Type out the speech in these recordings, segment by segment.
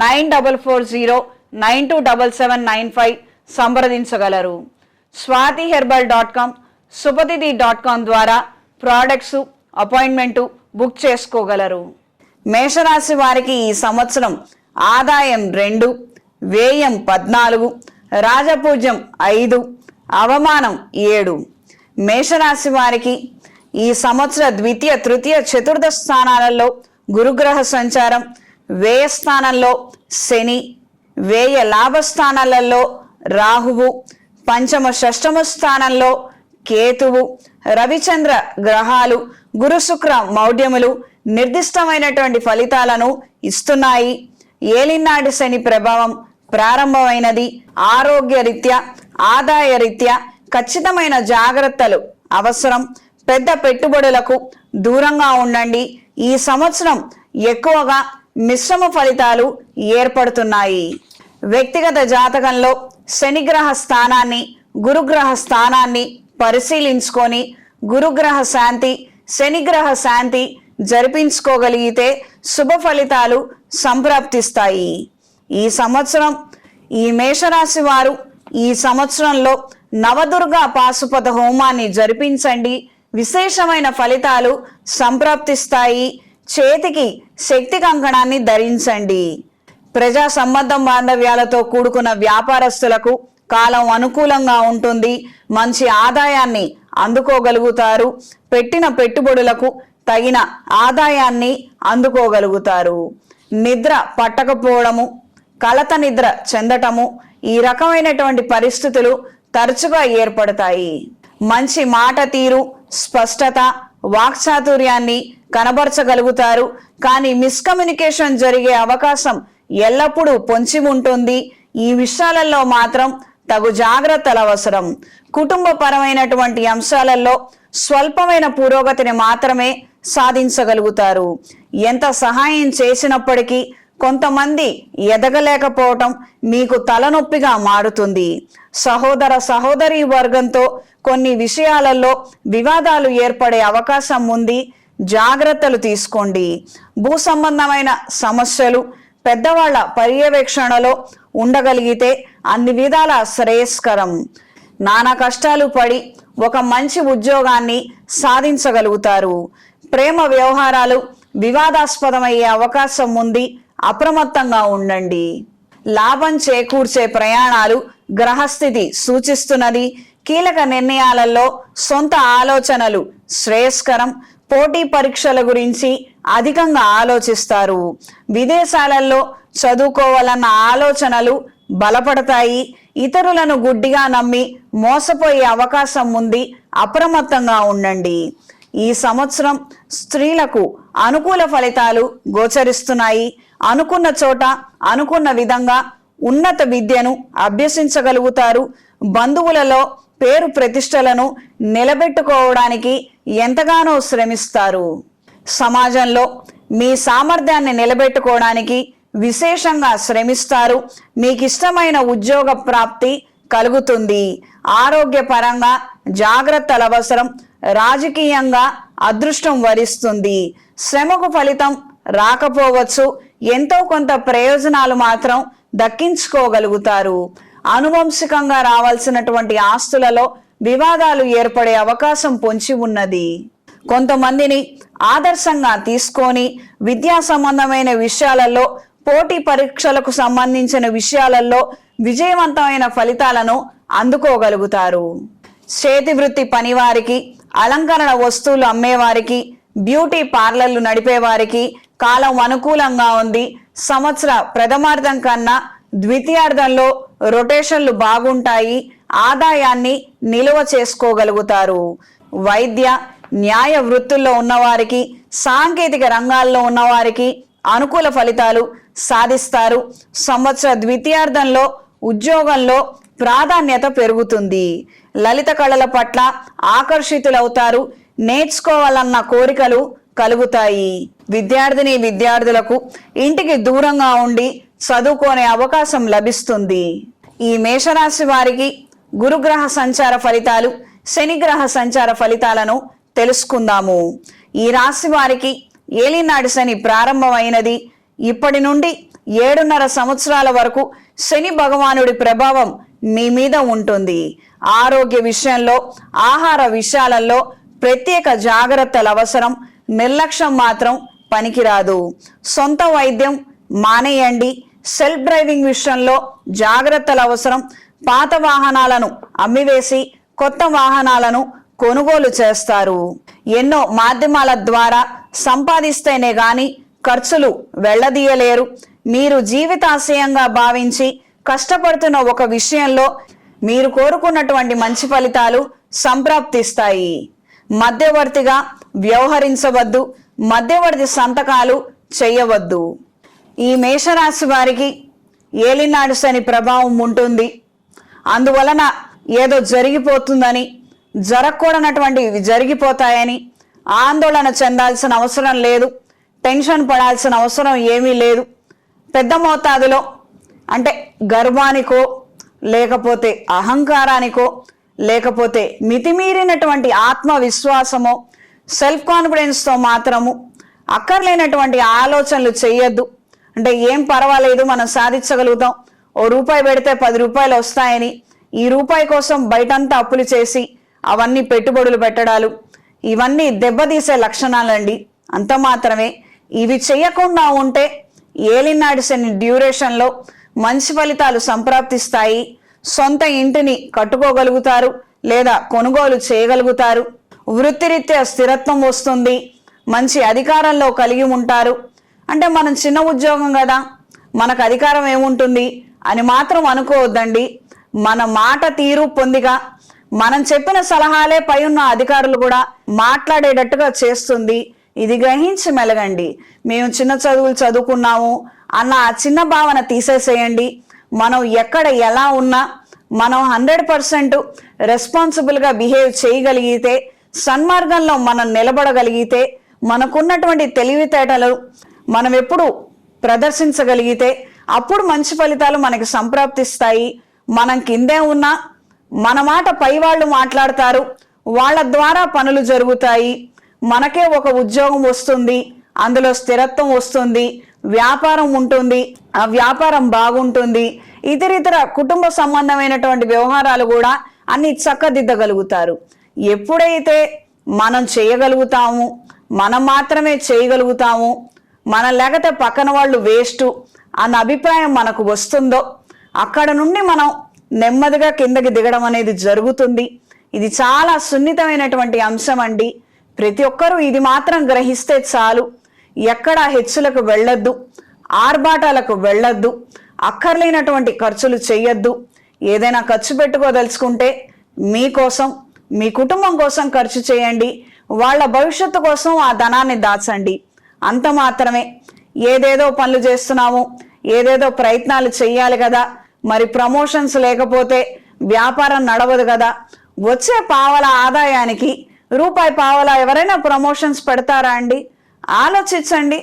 nine double four zero nine two double seven nine five సంప్రదించగలరు. Swathi herbal dot com సుపతిది dot com ద్వారా products appointment book చేసుకోగలరు. మేషరాశి వారికి ఈ సంవత్సరం ఆదాయం రెండు వ్యయం పద్నాలుగు రాజపూజ్యం ఐదు అవమానం ఏడు. మేషరాశి వారికి ఈ సంవత్సర ద్వితీయ తృతీయ చతుర్థ స్థానాలలో గురుగ్రహ సంచారం వ్యయ స్థానంలో శని వ్యయ లాభస్థానాలలో రాహువు పంచమ షష్టమ స్థానంలో కేతువు రవిచంద్ర గ్రహాలు గురు శుక్ర మౌఢ్యములు నిర్దిష్టమైనటువంటి ఫలితాలను ఇస్తున్నాయి. ఏలినాటి శని ప్రభావం ప్రారంభమైనది. ఆరోగ్య రీత్యా ఆదాయ రీత్యా ఖచ్చితమైన జాగ్రత్తలు అవసరం. పెద్ద పెట్టుబడులకు దూరంగా ఉండండి. ఈ సంవత్సరం ఎక్కువగా మిశ్రమ ఫలితాలు ఏర్పడుతున్నాయి. వ్యక్తిగత జాతకంలో శనిగ్రహ స్థానాన్ని గురుగ్రహ స్థానాన్ని పరిశీలించుకొని గురుగ్రహ శాంతి శనిగ్రహ శాంతి జరిపించుకోగలిగితే శుభ ఫలితాలు సంప్రాప్తిస్తాయి. ఈ సంవత్సరం ఈ మేషరాశి వారు ఈ సంవత్సరంలో నవదుర్గ పాశుపత హోమాన్ని జరిపించండి. విశేషమైన ఫలితాలు సంప్రాప్తిస్తాయి. చేతికి శక్తి కంకణాన్ని ధరించండి. ప్రజా సంబంధం బాంధవ్యాలతో కూడుకున్న వ్యాపారస్తులకు కాలం అనుకూలంగా ఉంటుంది. మంచి ఆదాయాన్ని అందుకోగలుగుతారు. పెట్టిన పెట్టుబడులకు తగిన ఆదాయాన్ని అందుకోగలుగుతారు. నిద్ర పట్టకపోవడము కలత నిద్ర చెందటము ఈ రకమైనటువంటి పరిస్థితులు తరచుగా ఏర్పడతాయి. మంచి మాట తీరు స్పష్టత వాక్చాతుర్యాన్ని కనబరచగలుగుతారు. కానీ మిస్కమ్యూనికేషన్ జరిగే అవకాశం ఎల్లప్పుడూ పొంచి ఉంటుంది. ఈ విషయాలలో మాత్రం తగు జాగ్రత్తలు అవసరం. కుటుంబపరమైనటువంటి అంశాలలో స్వల్పమైన పురోగతిని మాత్రమే సాధించగలుగుతారు. ఎంత సహాయం చేసినప్పటికీ కొంతమంది ఎదగలేకపోవటం మీకు తలనొప్పిగా మారుతుంది. సహోదర సహోదరి వర్గంతో కొన్ని విషయాలలో వివాదాలు ఏర్పడే అవకాశం ఉంది. జాగ్రత్తలు తీసుకోండి. భూ సంబంధమైన సమస్యలు పెద్దవాళ్ళ పర్యవేక్షణలో ఉండగలిగితే అన్ని విధాల శ్రేయస్కరం. నానా కష్టాలు పడి ఒక మంచి ఉద్యోగాన్ని సాధించగలుగుతారు. ప్రేమ వ్యవహారాలు వివాదాస్పదమయ్యే అవకాశం ఉంది అప్రమత్తంగా ఉండండి. లాభం చేకూర్చే ప్రయాణాలు గ్రహస్థితి సూచిస్తున్నది. కీలక నిర్ణయాలలో సొంత ఆలోచనలు శ్రేయస్కరం. పోటీ పరీక్షల గురించి అధికంగా ఆలోచిస్తారు. విదేశాలలో చదువుకోవాలన్న ఆలోచనలు బలపడతాయి. ఇతరులను గుడ్డిగా నమ్మి మోసపోయే అవకాశం ఉంది. అప్రమత్తంగా ఉండండి. ఈ సంవత్సరం స్త్రీలకు అనుకూల ఫలితాలు గోచరిస్తున్నాయి. అనుకున్న చోట అనుకున్న విధంగా ఉన్నత విద్యను అభ్యసించగలుగుతారు. బంధువులలో పేరు ప్రతిష్టలను నిలబెట్టుకోవడానికి ఎంతగానో శ్రమిస్తారు. సమాజంలో మీ సామర్థ్యాన్ని నిలబెట్టుకోవడానికి విశేషంగా శ్రమిస్తారు. మీకు ఇష్టమైన ఉద్యోగ ప్రాప్తి కలుగుతుంది. ఆరోగ్యపరంగా జాగ్రత్తల అవసరం రాజకీయంగా అదృష్టం వరిస్తుంది. శ్రమకు ఫలితం రాకపోవచ్చు. ఎంతో కొంత ప్రయోజనాలు మాత్రం దక్కించుకోగలుగుతారు. అనువంశికంగా రావాల్సినటువంటి ఆస్తులలో వివాదాలు ఏర్పడే అవకాశం పొంచి ఉన్నది. కొంతమందిని ఆదర్శంగా తీసుకొని విద్యా సంబంధమైన విషయాలలో పోటీ పరీక్షలకు సంబంధించిన విషయాలలో విజయవంతమైన ఫలితాలను అందుకోగలుగుతారు. చేతి వృత్తి పనివారికి అలంకరణ వస్తువులు అమ్మేవారికి బ్యూటీ పార్లర్లు నడిపేవారికి కాలం అనుకూలంగా ఉంది. సంవత్సర ప్రథమార్థం కన్నా ద్వితీయార్థంలో రొటేషన్లు బాగుంటాయి. ఆదాయాన్ని నిలువ చేసుకోగలుగుతారు. వైద్య న్యాయ వృత్తుల్లో ఉన్నవారికి సాంకేతిక రంగాల్లో ఉన్నవారికి అనుకూల ఫలితాలు సాధిస్తారు. సంవత్సర ద్వితీయార్థంలో ఉద్యోగంలో ప్రాధాన్యత పెరుగుతుంది. లలిత కళల పట్ల ఆకర్షితులవుతారు. నేర్చుకోవాలన్న కోరికలు కలుగుతాయి. విద్యార్థిని విద్యార్థులకు ఇంటికి దూరంగా ఉండి చదువుకునే అవకాశం లభిస్తుంది. ఈ మేషరాశి వారికి గురుగ్రహ సంచార ఫలితాలు శనిగ్రహ సంచార ఫలితాలను తెలుసుకుందాము. ఈ రాశి వారికి ఏలినాడు శని ప్రారంభమైనది. ఇప్పటి నుండి ఏడున్నర సంవత్సరాల వరకు శని భగవానుడి ప్రభావం మీ మీద ఉంటుంది. ఆరోగ్య విషయంలో ఆహార విషయాలలో ప్రత్యేక జాగ్రత్తలు అవసరం. నిర్లక్ష్యం మాత్రం పనికిరాదు. సొంత వైద్యం మానేయండి. సెల్ఫ్ డ్రైవింగ్ విషయంలో జాగ్రత్తలు అవసరం పాత వాహనాలను అమ్మివేసి కొత్త వాహనాలను కొనుగోలు చేస్తారు. ఎన్నో మాధ్యమాల ద్వారా సంపాదిస్తేనే గాని ఖర్చులు వెళ్ళదీయలేరు. మీరు జీవితాశయంగా భావించి కష్టపడుతున్న ఒక విషయంలో మీరు కోరుకున్నటువంటి మంచి ఫలితాలు సంప్రాప్తిస్తాయి. మధ్యవర్తిగా వ్యవహరించవద్దు మధ్యవర్తి సంతకాలు చేయవద్దు. ఈ మేషరాశి వారికి ఏలినాడు శని ప్రభావం ఉంటుంది. అందువలన ఏదో జరిగిపోతుందని జరగకూడనటువంటివి జరిగిపోతాయని ఆందోళన చెందాల్సిన అవసరం లేదు. టెన్షన్ పడాల్సిన అవసరం ఏమీ లేదు. పెద్ద మోతాదులో అంటే గర్వానికో లేకపోతే అహంకారానికో లేకపోతే మితిమీరినటువంటి ఆత్మవిశ్వాసము సెల్ఫ్ కాన్ఫిడెన్స్తో మాత్రము అక్కర్లేనటువంటి ఆలోచనలు చేయొద్దు అంటే ఏం పర్వాలేదు మనం సాధించగలుగుతాం. ఓ రూపాయి పెడితే పది రూపాయలు వస్తాయని ఈ రూపాయి కోసం బయటంతా అప్పులు చేసి అవన్నీ పెట్టుబడులు పెట్టడాలు ఇవన్నీ దెబ్బతీసే లక్షణాలండి. అంత మాత్రమే. ఇవి చేయకుండా ఉంటే ఏలినాడు శని డ్యూరేషన్లో మంచి ఫలితాలు సంప్రాప్తిస్తాయి. సొంత ఇంటిని కట్టుకోగలుగుతారు లేదా కొనుగోలు చేయగలుగుతారు. వృత్తిరీత్యా స్థిరత్వం వస్తుంది. మంచి అధికారంలో కలిగి ఉంటారు. అంటే మనం చిన్న ఉద్యోగం కదా మనకు అధికారం ఏముంటుంది అని మాత్రం అనుకోవద్దండి. మన మాట తీరు పొందిగా మనం చెప్పిన సలహాలే పై ఉన్న అధికారులు కూడా మాట్లాడేటట్టుగా చేస్తుంది. ఇది గ్రహించి మెలగండి. మేము చిన్న చదువులు చదువుకున్నాము అన్న ఆ చిన్న భావన తీసేసేయండి. మనం ఎక్కడ ఎలా ఉన్నా మనం హండ్రెడ్ పర్సెంట్ రెస్పాన్సిబుల్గా బిహేవ్ చేయగలిగితే సన్మార్గంలో మనం నిలబడగలిగితే మనకున్నటువంటి తెలివితేటలు మనం ఎప్పుడు ప్రదర్శించగలిగితే అప్పుడు మంచి ఫలితాలు మనకి సంప్రాప్తిస్తాయి. మనం కిందే ఉన్నా మన మాట పై వాళ్ళు మాట్లాడతారు వాళ్ళ ద్వారా పనులు జరుగుతాయి. మనకే ఒక ఉద్యోగం వస్తుంది అందులో స్థిరత్వం వస్తుంది వ్యాపారం ఉంటుంది ఆ వ్యాపారం బాగుంటుంది ఇతరితర కుటుంబ సంబంధమైనటువంటి వ్యవహారాలు కూడా అన్ని చక్కదిద్దగలుగుతారు. ఎప్పుడైతే మనం చేయగలుగుతాము మనం మాత్రమే చేయగలుగుతాము మన లేకపోతే పక్కన వాళ్ళు వేస్ట్ అన్న అభిప్రాయం మనకు వస్తుందో అక్కడ నుండి మనం నెమ్మదిగా కిందకి దిగడం అనేది జరుగుతుంది. ఇది చాలా సున్నితమైనటువంటి అంశం అండి. ప్రతి ఒక్కరూ ఇది మాత్రం గ్రహిస్తే చాలు. ఎక్కడ హెచ్చులకు వెళ్ళొద్దు ఆర్భాటాలకు వెళ్ళొద్దు అక్కర్లేనటువంటి ఖర్చులు చేయొద్దు ఏదైనా ఖర్చు పెట్టుకోదలుచుకుంటే మీకోసం మీ కుటుంబం కోసం ఖర్చు చేయండి. వాళ్ళ భవిష్యత్తు కోసం ఆ ధనాన్ని దాచండి. అంత మాత్రమే. ఏదేదో పనులు చేస్తున్నాము ఏదేదో ప్రయత్నాలు చేయాలి కదా. మరి ప్రమోషన్స్ లేకపోతే వ్యాపారం నడవదు కదా. వచ్చే పావల ఆదాయానికి రూపాయి పావల ఎవరైనా ప్రమోషన్స్ పెడతారా అండి? ఆలోచించండి.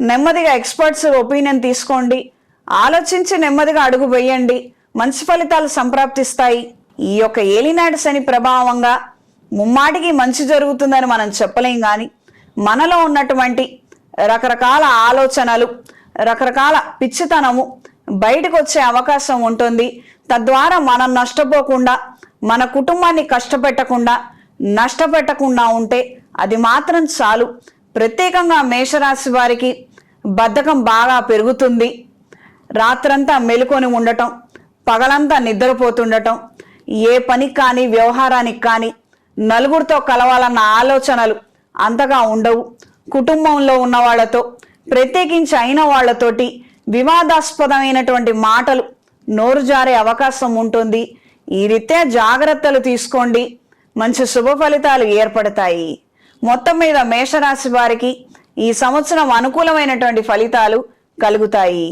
నెమ్మదిగా ఎక్స్పర్ట్స్ ఒపీనియన్ తీసుకోండి. ఆలోచించి నెమ్మదిగా అడుగు వేయండి. మంచి ఫలితాలు సంప్రాప్తిస్తాయి. ఈ యొక్క ఏలినాడు శని ప్రభావంగా ముమ్మాటికి మంచి జరుగుతుందని మనం చెప్పలేం కానీ మనలో ఉన్నటువంటి రకరకాల ఆలోచనలు రకరకాల పిచ్చితనము బయటకు వచ్చే అవకాశం ఉంటుంది. తద్వారా మనం నష్టపోకుండా మన కుటుంబాన్ని కష్టపెట్టకుండా నష్టపెట్టకుండా ఉంటే అది మాత్రం చాలు. ప్రత్యేకంగా మేషరాశి వారికి బద్ధకం బాగా పెరుగుతుంది. రాత్రంతా మెలుకొని ఉండటం పగలంతా నిద్రపోతుండటం ఏ పనికి కానీ వ్యవహారానికి కానీ నలుగురితో కలవాలన్న ఆలోచనలు అంతగా ఉండవు. కుటుంబంలో ఉన్న వాళ్ళతో ప్రత్యేకించి అయిన వాళ్ళతోటి వివాదాస్పదమైనటువంటి మాటలు నోరు జారే అవకాశం ఉంటుంది. ఈ రీత్యా జాగ్రత్తలు తీసుకోండి. మంచి శుభ ఫలితాలు ఏర్పడతాయి. మొత్తం మీద మేషరాశి వారికి ఈ సంవత్సరం అనుకూలమైనటువంటి ఫలితాలు కలుగుతాయి.